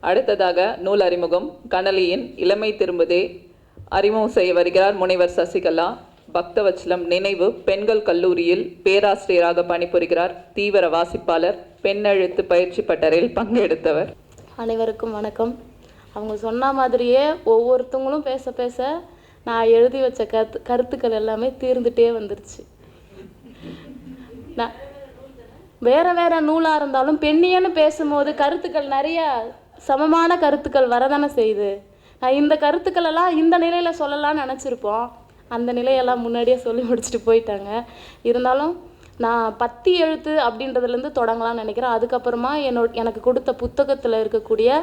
அடுத்ததாக நூல் அறிமுகம். கனலியின் இளமை திரும்புதே. அறிமுகம் செய்ய வருகிறார் முனைவர் சசிகலா. பக்தவச்சலம் நினைவு பெண்கள் கல்லூரியில் பேராசிரியராக பணிபுரிகிறார் தீவிர வாசிப்பாளர் பெண்ணெழுத்து பயிற்சி பட்டறையில் பங்கெடுத்தவர். அனைவருக்கும் வணக்கம். அவங்க சொன்ன மாதிரியே ஒவ்வொருத்தவங்களும் பேச பேச நான் எழுதி வச்ச கருத்து கருத்துக்கள் எல்லாமே தீர்ந்துட்டே வந்துருச்சு. நான் வேற வேற நூலாக இருந்தாலும் பெண்ணியன்னு பேசும்போது கருத்துக்கள் நிறையா சமமான கருத்துக்கள் வரதானே செய்யுது. நான் இந்த கருத்துக்கள் எல்லாம் இந்த நிலையில் சொல்லலாம்னு நினச்சிருப்போம். அந்த நிலையெல்லாம் முன்னாடியே சொல்லி முடிச்சுட்டு போயிட்டாங்க. இருந்தாலும் நான் பத்தி எழுத்து அப்படின்றதுலேருந்து தொடங்கலாம்னு நினைக்கிறேன். அதுக்கப்புறமா என்னோட எனக்கு கொடுத்த புத்தகத்தில் இருக்கக்கூடிய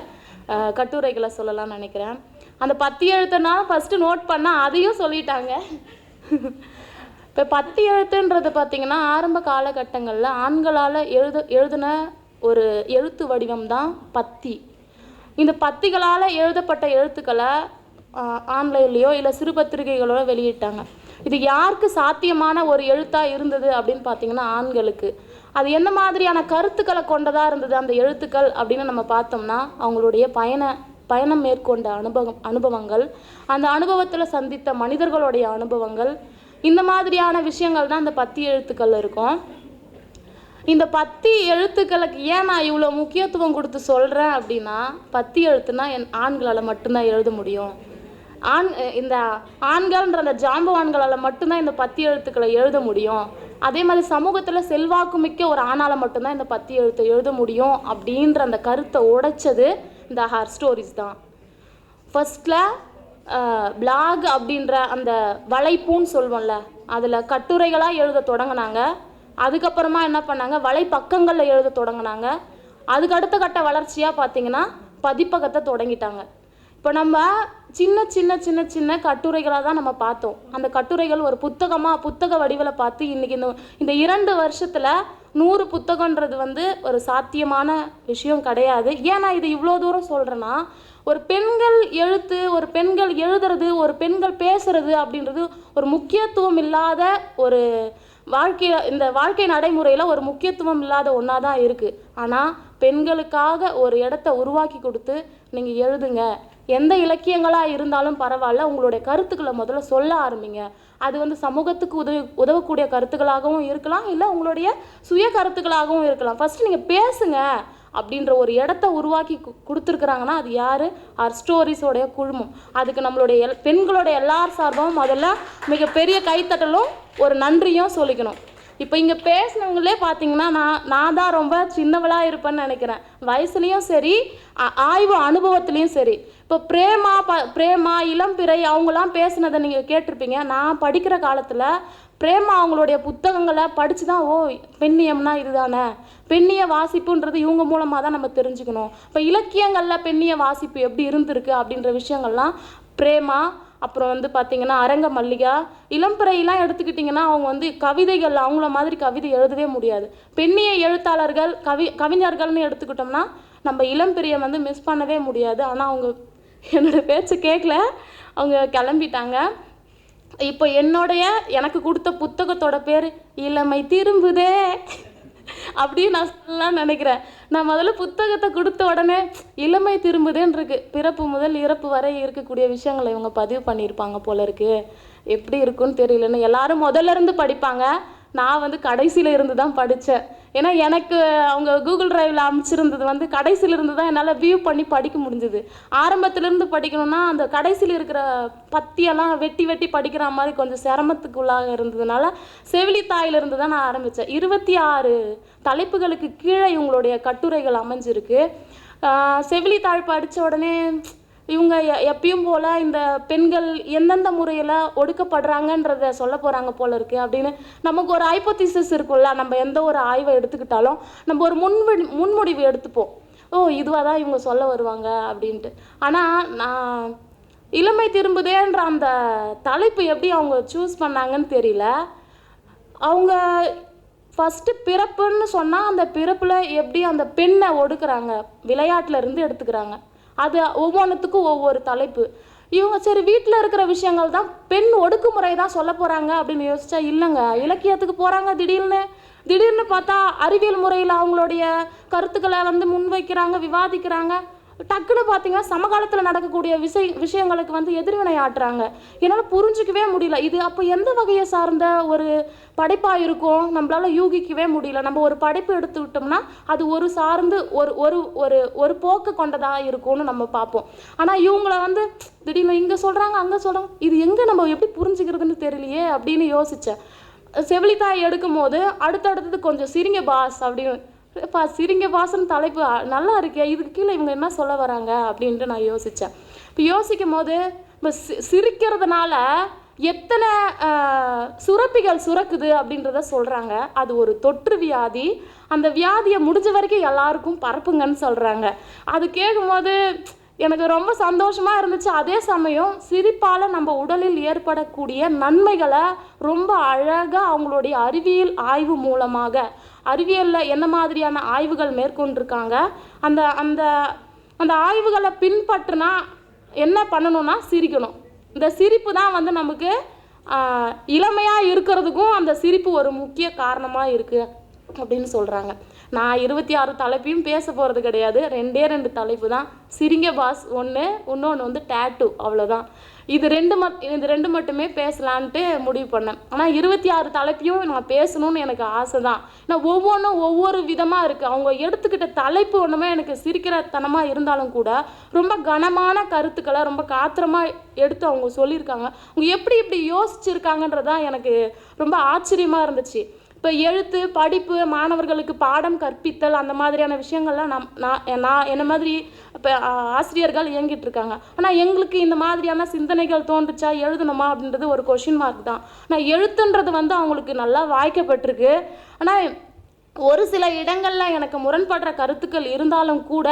கட்டுரைகளை சொல்லலாம்னு நினைக்கிறேன். அந்த பத்தி எழுத்துனா ஃபஸ்ட்டு நோட் பண்ணால் அதையும் சொல்லிட்டாங்க. இப்போ பத்தி எழுத்துன்றது பார்த்திங்கன்னா ஆரம்ப காலகட்டங்களில் ஆண்களால் எழுத எழுதின ஒரு எழுத்து வடிவம் தான் பத்தி. இந்த பத்திகளால் எழுதப்பட்ட எழுத்துக்களை ஆன்லைன்லேயோ இல்லை சிறு பத்திரிகைகளோ வெளியிட்டாங்க. இது யாருக்கு சாத்தியமான ஒரு எழுத்தாக இருந்தது அப்படின்னு பார்த்தீங்கன்னா ஆண்களுக்கு. அது என்ன மாதிரியான கருத்துக்களை கொண்டதாக இருந்தது அந்த எழுத்துக்கள் அப்படின்னு நம்ம பார்த்தோம்னா அவங்களுடைய பயண பயணம் மேற்கொண்ட அனுபவம் அனுபவங்கள் அந்த அனுபவத்தில் சந்தித்த மனிதர்களுடைய அனுபவங்கள் இந்த மாதிரியான விஷயங்கள் தான் அந்த பத்தி எழுத்துக்கள் இருக்கும். இந்த பத்தி எழுத்துக்களுக்கு ஏன் நான் இவ்வளோ முக்கியத்துவம் கொடுத்து சொல்கிறேன் அப்படின்னா பத்தி எழுத்துனா என் ஆண்களால் மட்டும்தான் எழுத முடியும். ஆண் இந்த ஆண்கள்ன்ற அந்த ஜாம்பவான்களால் மட்டும்தான் இந்த பத்தி எழுத்துக்களை எழுத முடியும். அதே மாதிரி சமூகத்தில் செல்வாக்கு மிக்க ஒரு ஆணால் மட்டும்தான் இந்த பத்தி எழுத்தை எழுத முடியும் அப்படின்ற அந்த கருத்தை உடைச்சது இந்த ஹார் ஸ்டோரிஸ் தான். ஃபஸ்ட்டில் பிளாக் அப்படின்ற அந்த வலைப்பூன்னு சொல்லுவோம்ல அதில் கட்டுரைகளாக எழுத தொடங்கினாங்க. அதுக்கப்புறமா என்ன பண்ணாங்க? வலைப்பக்கங்களில் எழுத தொடங்கினாங்க. அதுக்கு அடுத்த கட்ட வளர்ச்சியாக பார்த்தீங்கன்னா பதிப்பகத்தை தொடங்கிட்டாங்க. இப்போ நம்ம சின்ன சின்ன சின்ன சின்ன கட்டுரைகளாக தான் நம்ம பார்த்தோம். அந்த கட்டுரைகள் ஒரு புத்தகமாக புத்தக வடிவில் பார்த்து இன்றைக்கி இந்த இந்த இரண்டு வருஷத்தில் நூறு புத்தகன்றது வந்து ஒரு சாத்தியமான விஷயம் கிடையாது. ஏன் நான் இது இவ்வளோ தூரம் சொல்கிறேன்னா ஒரு பெண்கள் எழுத்து ஒரு பெண்கள் எழுதுறது ஒரு பெண்கள் பேசுறது அப்படின்றது ஒரு முக்கியத்துவம் இல்லாத ஒரு வாழ்க்கையில் இந்த வாழ்க்கை நடைமுறையில் ஒரு முக்கியத்துவம் இல்லாத ஒன்றா தான் இருக்குது ஆனால் பெண்களுக்காக ஒரு இடத்த உருவாக்கி கொடுத்து நீங்கள் எழுதுங்க. எந்த இலக்கியங்களாக இருந்தாலும் பரவாயில்ல உங்களுடைய கருத்துக்களை முதல்ல சொல்ல ஆரம்பிங்க. அது வந்து சமூகத்துக்கு உதவி உதவக்கூடிய கருத்துக்களாகவும் இருக்கலாம் இல்லை உங்களுடைய சுய கருத்துக்களாகவும் இருக்கலாம். ஃபஸ்ட்டு நீங்கள் பேசுங்க. அப்படின்ற ஒரு இடத்த உருவாக்கி கு- கொடுத்துருக்குறாங்கன்னா அது யார்? ஆர் ஸ்டோரிஸோடைய குழுமம். அதுக்கு நம்மளுடைய எல் பெண்களுடைய எல்லார் சார்பும் முதல்ல மிகப்பெரிய கைத்தட்டலும் ஒரு நன்றியும் சொல்லிக்கணும். இப்போ இங்கே பேசினவங்களே பார்த்தீங்கன்னா நான் நான் தான் ரொம்ப சின்னவளாக இருப்பேன்னு நினைக்கிறேன். வயசுலேயும் சரி ஆய்வு அனுபவத்துலேயும் சரி. இப்போ பிரேமா ப பிரேமா இளம்பிறை அவங்களாம் பேசுனதை நீங்கள் கேட்டிருப்பீங்க. நான் படிக்கிற காலத்தில் பிரேமா அவங்களுடைய புத்தகங்களை படித்து தான் ஓ பெண்ணியம்னா இதுதானே? பெண்ணிய வாசிப்புன்றது இவங்க மூலமாக தான் நம்ம தெரிஞ்சுக்கணும். இப்போ இலக்கியங்களில் பெண்ணிய வாசிப்பு எப்படி இருந்திருக்கு அப்படின்ற விஷயங்கள்லாம் பிரேமா அப்புறம் வந்து பார்த்தீங்கன்னா அரங்க மல்லிகா இளம்பிறையெல்லாம் எடுத்துக்கிட்டிங்கன்னா அவங்க வந்து கவிதைகள் அவங்கள மாதிரி கவிதை எழுதவே முடியாது. பெண்ணிய எழுத்தாளர்கள் கவி கவிஞர்கள்னு எடுத்துக்கிட்டோம்னா நம்ம இளம்பிரியை வந்து மிஸ் பண்ணவே முடியாது. ஆனால் அவங்க என்னோடய பேச்சை கேட்கல அவங்க கிளம்பிட்டாங்க. இப்போ என்னுடைய எனக்கு கொடுத்த புத்தகத்தோட பேர் இளமை திரும்புதே அப்படின்னு நான் சொல்லலாம் நினைக்கிறேன். நான் முதல்ல புத்தகத்தை கொடுத்த உடனே இளமை திரும்புதேன்னு இருக்கு பிறப்பு முதல் இறப்பு வரை இருக்கக்கூடிய விஷயங்களை இவங்க பதிவு பண்ணியிருப்பாங்க போல இருக்கு. எப்படி இருக்குன்னு தெரியலன்னு எல்லாரும் முதல்ல இருந்து படிப்பாங்க. நான் வந்து கடைசியில் இருந்து தான் படித்தேன் ஏன்னா எனக்கு அவங்க கூகுள் டிரைவில் அமைச்சிருந்தது வந்து கடைசியில் இருந்து தான் என்னால் வியூ பண்ணி படிக்க முடிஞ்சுது. ஆரம்பத்திலேருந்து படிக்கணும்னா அந்த கடைசியில் இருக்கிற பத்தியெல்லாம் வெட்டி வெட்டி படிக்கிற மாதிரி கொஞ்சம் சிரமத்துக்குள்ளாக இருந்ததுனால செவிலித்தாயிலிருந்து தான் நான் ஆரம்பித்தேன் இருபத்தி ஆறு தலைப்புகளுக்கு கீழே இவங்களுடைய கட்டுரைகள் அமைஞ்சிருக்கு. ஆஹ் செவிலித்தாள் படித்த உடனே இவங்க எ- எப்பயும் போல் இந்த பெண்கள் எந்தெந்த முறையில் ஒடுக்கப்படுறாங்கன்றத சொல்ல போகிறாங்க போல இருக்கு அப்படின்னு நமக்கு ஒரு ஹைப்போதிசிஸ் இருக்கும்ல. நம்ம எந்த ஒரு ஆய்வை எடுத்துக்கிட்டாலும் நம்ம ஒரு முன்வி முன்முடிவு எடுத்துப்போம். ஓ இதுவாக தான் இவங்க சொல்ல வருவாங்க அப்படின்ட்டு. ஆனால் நான் இளமை திரும்புதேன்ற அந்த தலைப்பு எப்படி அவங்க சூஸ் பண்ணாங்கன்னு தெரியல. அவங்க ஃபஸ்ட்டு பிறப்புன்னு சொன்னால் அந்த பிறப்பில் எப்படி அந்த பெண்ணை ஒடுக்குறாங்க விளையாட்டில் இருந்து எடுத்துக்கிறாங்க. அது ஒவ்வொன்றுத்துக்கும் ஒவ்வொரு தலைப்பு. இவங்க சரி வீட்டில் இருக்கிற விஷயங்கள் தான் பெண் ஒடுக்குமுறை தான் சொல்ல போகிறாங்க அப்படின்னு யோசிச்சா இல்லைங்க. இலக்கியத்துக்கு போகிறாங்க திடீர்னு. திடீர்னு பார்த்தா அறிவியல் முறையில் அவங்களுடைய கருத்துக்களை வந்து முன்வைக்கிறாங்க விவாதிக்கிறாங்க. டக்குன்னு பார்த்தீங்கன்னா சமகாலத்தில் நடக்கக்கூடிய விஷய விஷயங்களுக்கு வந்து எதிர்வினை ஆட்டுறாங்க. என்னால் புரிஞ்சிக்கவே முடியல. இது அப்போ எந்த வகையை சார்ந்த ஒரு படைப்பாக இருக்கும்? நம்மளால் யூகிக்கவே முடியல. நம்ம ஒரு படைப்பு எடுத்துக்கிட்டோம்னா அது ஒரு சார்ந்து ஒரு ஒரு ஒரு ஒரு போக்கு கொண்டதாக இருக்கும்னு நம்ம பார்ப்போம். ஆனால் இவங்கள வந்து திடீர்னு இங்கே சொல்கிறாங்க அங்கே சொல்கிறாங்க இது எங்கே நம்ம எப்படி புரிஞ்சுக்கிறதுன்னு தெரியலையே அப்படின்னு யோசித்தேன் செவிலித்தாய் எடுக்கும் போது அடுத்தடுத்தது கொஞ்சம் சிரிங்க பாஸ் அப்படின்னு பா சிரிங்க பாஸ்ன்னு தலைப்பு நல்லா இருக்கே இதுக்கு கீழே இவங்க என்ன சொல்ல வராங்க அப்படின்ட்டு நான் யோசித்தேன் இப்போ யோசிக்கும் போது இப்போ சி சிரிக்கிறதுனால எத்தனை சுரப்பிகள் சுரக்குது அப்படின்றத சொல்கிறாங்க அது ஒரு தொற்று வியாதி. அந்த வியாதியை முடிஞ்ச வரைக்கும் எல்லாருக்கும் பரப்புங்கன்னு சொல்கிறாங்க அது கேட்கும்போது எனக்கு ரொம்ப சந்தோஷமாக இருந்துச்சு. அதே சமயம் சிரிப்பால் நம்ம உடலில் ஏற்படக்கூடிய நன்மைகளை ரொம்ப அழகாக அவங்களுடைய அறிவியல் ஆய்வு மூலமாக அறிவியலில் என்ன மாதிரியான ஆய்வுகள் மேற்கொண்டிருக்காங்க அந்த அந்த அந்த ஆய்வுகளை பின்பற்றினா என்ன பண்ணணும்னா சிரிக்கணும். இந்த சிரிப்பு தான் வந்து நமக்கு இளமையாக இருக்கிறதுக்கும் அந்த சிரிப்பு ஒரு முக்கிய காரணமாக இருக்குது அப்படின்னு சொல்கிறாங்க நான் இருபத்தி ஆறு தலைப்பையும் பேச போகிறது கிடையாது. ரெண்டே ரெண்டு தலைப்பு தான். சிரிங்க பாஸ் ஒன்று இன்னொன்று வந்து டேட்டு அவ்வளோதான் இது ரெண்டு மட் இது ரெண்டு மட்டுமே பேசலான்ட்டு முடிவு பண்ணேன். ஆனால் இருபத்தி ஆறு தலைப்பையும் நான் பேசணும்னு எனக்கு ஆசை தான் நான் ஒவ்வொன்றும் ஒவ்வொரு விதமாக இருக்குது அவங்க எடுத்துக்கிட்ட தலைப்பு ஒன்றுமே எனக்கு சிரிக்கிறத்தனமாக இருந்தாலும் கூட ரொம்ப கனமான கருத்துக்களை ரொம்ப காத்திரமாக எடுத்து அவங்க சொல்லியிருக்காங்க. அவங்க எப்படி இப்படி யோசிச்சிருக்காங்கன்றதான் எனக்கு ரொம்ப ஆச்சரியமாக இருந்துச்சு. இப்போ எழுத்து படிப்பு மாணவர்களுக்கு பாடம் கற்பித்தல் அந்த மாதிரியான விஷயங்கள்லாம் நம் நான் நான் என்ன மாதிரி இப்போ ஆசிரியர்கள் இயங்கிட்டு இருக்காங்க. ஆனால் எங்களுக்கு இந்த மாதிரியான சிந்தனைகள் தோன்றுச்சா எழுதணுமா அப்படின்றது ஒரு கொஷின் மார்க் தான். ஆனால் எழுத்துன்றது வந்து அவங்களுக்கு நல்லா வாய்க்கப்பட்டிருக்கு. ஆனால் ஒரு சில இடங்களில் எனக்கு முரண்படுற கருத்துக்கள் இருந்தாலும் கூட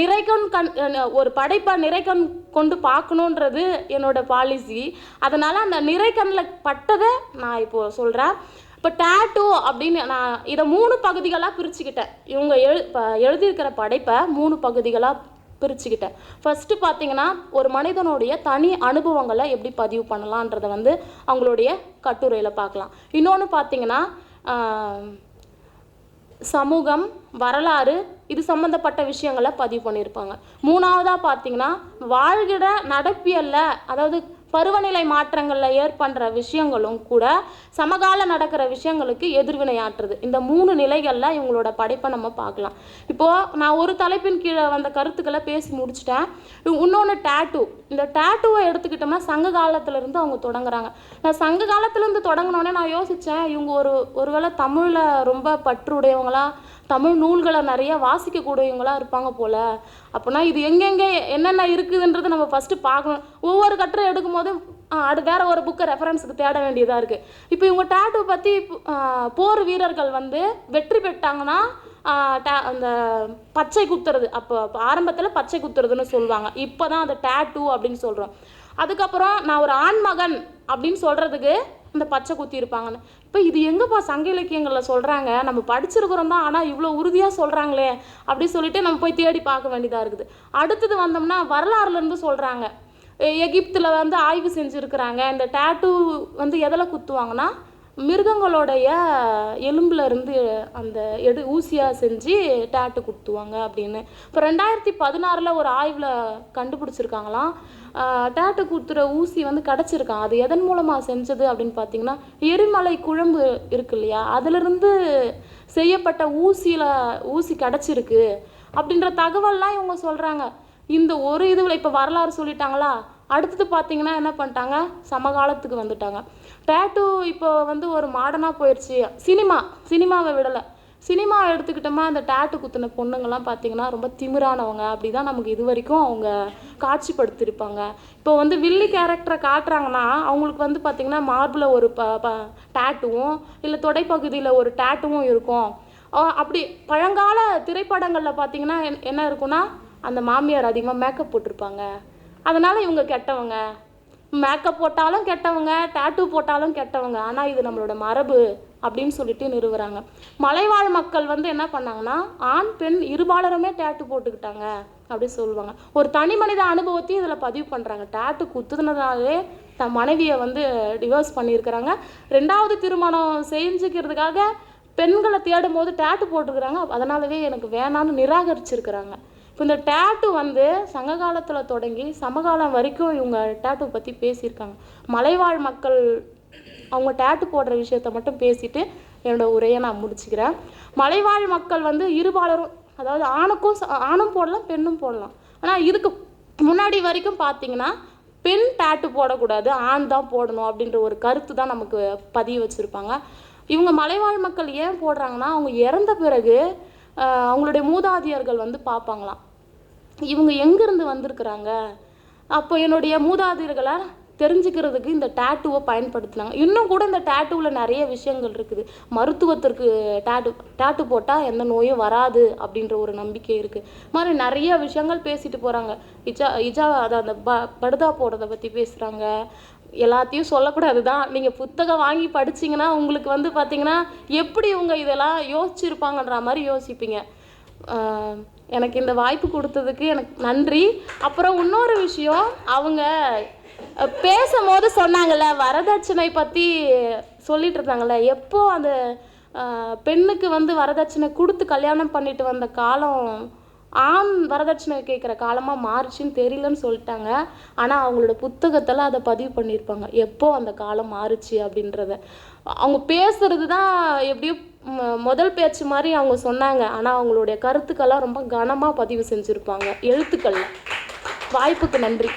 நிறைக்கண் கண் ஒரு படைப்பை நிறைக்கண் கொண்டு பார்க்கணுன்றது என்னோட பாலிசி அதனால் அந்த நிறைக்கண்ணில் பட்டதை நான் இப்போ சொல்கிறேன் இப்போ டேட்டோ அப்படின்னு நான் இதை மூணு பகுதிகளாக பிரிச்சுக்கிட்டேன். இவங்க எழு எழுதியிருக்கிற படைப்பை மூணு பகுதிகளாக பிரிச்சுக்கிட்டேன். ஃபஸ்ட்டு பார்த்தீங்கன்னா ஒரு மனிதனுடைய தனி அனுபவங்களை எப்படி பதிவு பண்ணலான்றதை வந்து அவங்களுடைய கட்டுரையில் பார்க்கலாம். இன்னொன்று பார்த்தீங்கன்னா சமூகம் வரலாறு இது சம்மந்தப்பட்ட விஷயங்களை பதிவு பண்ணியிருப்பாங்க. மூணாவதாக பார்த்தீங்கன்னா வாழ்கிற நடப்பியல்ல அதாவது பருவநிலை மாற்றங்களில் ஏற்படுற விஷயங்களும் கூட சமகால நடக்கிற விஷயங்களுக்கு எதிர்வினையாற்றுது. இந்த மூணு நிலைகளில் இவங்களோட படைப்பை நம்ம பார்க்கலாம். இப்போது நான் ஒரு தலைப்பின் கீழே வந்த கருத்துக்களை பேசி முடிச்சிட்டேன். இன்னொன்று டேட்டூ இந்த டேட்டூவை எடுத்துக்கிட்டோம்னா சங்க காலத்துலேருந்து அவங்க தொடங்குறாங்க. நான் சங்க காலத்துலேருந்து தொடங்கினோடனே நான் யோசித்தேன் இவங்க ஒரு ஒருவேளை தமிழில் ரொம்ப பற்றுடையவங்களா? தமிழ் நூல்களை நிறைய வாசிக்கக்கூடியவங்களா இருப்பாங்க போல். அப்போனா இது எங்கெங்கே என்னென்ன இருக்குதுன்றது நம்ம ஃபஸ்ட்டு பார்க்கணும். ஒவ்வொரு கட்டுரை எடுக்கும்போது போதும் அது வேறு ஒரு புக்கை ரெஃபரன்ஸுக்கு தேட வேண்டியதாக இருக்குது இப்போ இவங்க டேட்டூ பற்றி போர் வீரர்கள் வந்து வெற்றி பெற்றாங்கன்னா அந்த பச்சை குத்துறது அப்போ ஆரம்பத்தில் பச்சை குத்துறதுன்னு சொல்லுவாங்க. இப்போ தான் அந்த டேட்டூ அப்படின்னு சொல்கிறோம் அதுக்கப்புறம் நான் ஒரு ஆண்மகன் அப்படின்னு சொல்கிறதுக்கு இந்த பச்சை குத்தி இருப்பாங்கன்னு. இப்போ இது எங்கேப்பா சங்க இலக்கியங்களில் சொல்கிறாங்க நம்ம படிச்சிருக்கிறோம் தான் ஆனால் இவ்வளோ உறுதியாக சொல்கிறாங்களே அப்படி சொல்லிட்டு நம்ம போய் தேடி பார்க்க வேண்டியதாக இருக்குது. அடுத்தது வந்தோம்னா வரலாறுலேருந்து சொல்கிறாங்க எகிப்தில் வந்து ஆய்வு செஞ்சுருக்கிறாங்க. இந்த டேட்டூ வந்து எதில் குத்துவாங்கன்னா மிருகங்களுடைய எலும்புல இருந்து அந்த எடு ஊசியாக செஞ்சு டேட்டு குத்துவாங்க அப்படின்னு. இப்போ ரெண்டாயிரத்தி பதினாறில் ஒரு ஆய்வில் கண்டுபிடிச்சிருக்காங்களாம். டேட்டு குத்துற ஊசி வந்து கிடச்சிருக்கான். அது எதன் மூலமாக செஞ்சது அப்படின்னு பார்த்தீங்கன்னா எரிமலை குழம்பு இருக்கு இல்லையா? அதிலிருந்து செய்யப்பட்ட ஊசியில் ஊசி கிடச்சிருக்கு. அப்படின்ற தகவல்லாம் இவங்க சொல்கிறாங்க இந்த ஒரு இதுவில் இப்போ வரலாறு சொல்லிட்டாங்களா? அடுத்தது பார்த்தீங்கன்னா என்ன பண்ணிட்டாங்க? சமகாலத்துக்கு வந்துட்டாங்க. டேட்டூ இப்போ வந்து ஒரு மாடர்னாக போயிடுச்சு சினிமா சினிமாவை விடலை. சினிமா எடுத்துக்கிட்டோமா அந்த டேட்டு குத்தின பொண்ணுங்கள்லாம் பார்த்தீங்கன்னா ரொம்ப திமிரானவங்க. அப்படி தான் நமக்கு இது வரைக்கும் அவங்க காட்சிப்படுத்தியிருப்பாங்க. இப்போ வந்து வில்லி கேரக்டரை காட்டுறாங்கன்னா அவங்களுக்கு வந்து பார்த்திங்கன்னா மார்பில் ஒரு ப ப டேட்டுவும் இல்லை தொடைப்பகுதியில் ஒரு டேட்டுவும் இருக்கும். அப்படி பழங்கால திரைப்படங்களில் பார்த்தீங்கன்னா என்- என்ன இருக்குன்னா அந்த மாமியார் அதிகமாக மேக்கப் போட்டிருப்பாங்க. அதனால் இவங்க கெட்டவங்க. மேக்கப் போட்டாலும் கெட்டவங்க டேட்டூ போட்டாலும் கெட்டவங்க. ஆனால் இது நம்மளோட மரபு அப்படின்னு சொல்லிட்டு நிறுவுறாங்க. மலைவாழ் மக்கள் வந்து என்ன பண்ணாங்கன்னா ஆண் பெண் இருபாலருமே டேட்டு போட்டுக்கிட்டாங்க அப்படி சொல்லுவாங்க. ஒரு தனி மனித அனுபவத்தையும் இதில் பதிவு பண்ணுறாங்க டேட்டு குத்துனதுனாலே தன் மனைவியை வந்து டிவோர்ஸ் பண்ணியிருக்கிறாங்க. ரெண்டாவது திருமணம் செஞ்சுக்கிறதுக்காக பெண்களை தேடும் போது டேட்டு போட்டுருக்குறாங்க அதனாலவே எனக்கு வேணான்னு நிராகரிச்சிருக்கிறாங்க. இப்போ இந்த டேட்டு வந்து சங்க காலத்தில் தொடங்கி சமகாலம் வரைக்கும் இவங்க டேட்டு பற்றி பேசியிருக்காங்க. மலைவாழ் மக்கள் அவங்க டேட்டு போடுற விஷயத்த மட்டும் பேசிட்டு என்னோட உரையை நான் முடிச்சுக்கிறேன். மலைவாழ் மக்கள் வந்து இருபாலரும் அதாவது ஆணுக்கும் ஆணும் போடலாம் பெண்ணும் போடலாம். ஆனால் இதுக்கு முன்னாடி வரைக்கும் பார்த்தீங்கன்னா பெண் டேட்டு போடக்கூடாது ஆண் தான் போடணும் அப்படின்ற ஒரு கருத்து தான் நமக்கு பதிய வச்சுருப்பாங்க. இவங்க மலைவாழ் மக்கள் ஏன் போடுறாங்கன்னா அவங்க இறந்த பிறகு அவங்களுடைய மூதாதியர்கள் வந்து பார்ப்பாங்களாம் இவங்க எங்கேருந்து வந்திருக்கிறாங்க? அப்போ என்னுடைய மூதாதையர்களை தெரிஞ்சுக்கிறதுக்கு இந்த டேட்டுவை பயன்படுத்தினாங்க. இன்னும் கூட இந்த டேட்டுவில் நிறைய விஷயங்கள் இருக்குது. மருத்துவத்திற்கு டேட்டு டேட்டு போட்டால் எந்த நோயும் வராது அப்படின்ற ஒரு நம்பிக்கை இருக்குது மாதிரி நிறைய விஷயங்கள் பேசிட்டு போகிறாங்க இஜா இஜா அதை அந்த ப படுதா போடுறதை பற்றி பேசுகிறாங்க எல்லாத்தையும் சொல்லக்கூடாது தான் நீங்கள் புத்தகம் வாங்கி படிச்சிங்கன்னா உங்களுக்கு வந்து பார்த்தீங்கன்னா எப்படி இவங்க இதெல்லாம் யோசிச்சிருப்பாங்கன்ற மாதிரி யோசிப்பீங்க. எனக்கு இந்த வாய்ப்பு கொடுத்ததுக்கு எனக்கு நன்றி. அப்புறம் இன்னொரு விஷயம் அவங்க பேசும்போது சொன்னாங்கல்ல வரதட்சணை பற்றி சொல்லிட்டு இருந்தாங்கல்ல எப்போ அந்த பெண்ணுக்கு வந்து வரதட்சணை கொடுத்து கல்யாணம் பண்ணிட்டு வந்த காலம் ஆண் வரதட்சணை கேட்குற காலமாக மாறுச்சுன்னு தெரியலன்னு சொல்லிட்டாங்க. ஆனால் அவங்களோட புத்தகத்தில் அதை பதிவு பண்ணியிருப்பாங்க. எப்போ அந்த காலம் மாறுச்சு அப்படின்றத. அவங்க பேசுறது தான் எப்படியோ முதல் பேச்சு மாதிரி அவங்க சொன்னாங்க. ஆனால் அவங்களுடைய கருத்துக்கள்லாம் ரொம்ப கனமாக பதிவு செஞ்சுருப்பாங்க. எழுத்துக்களில் வாய்ப்புக்கு நன்றி.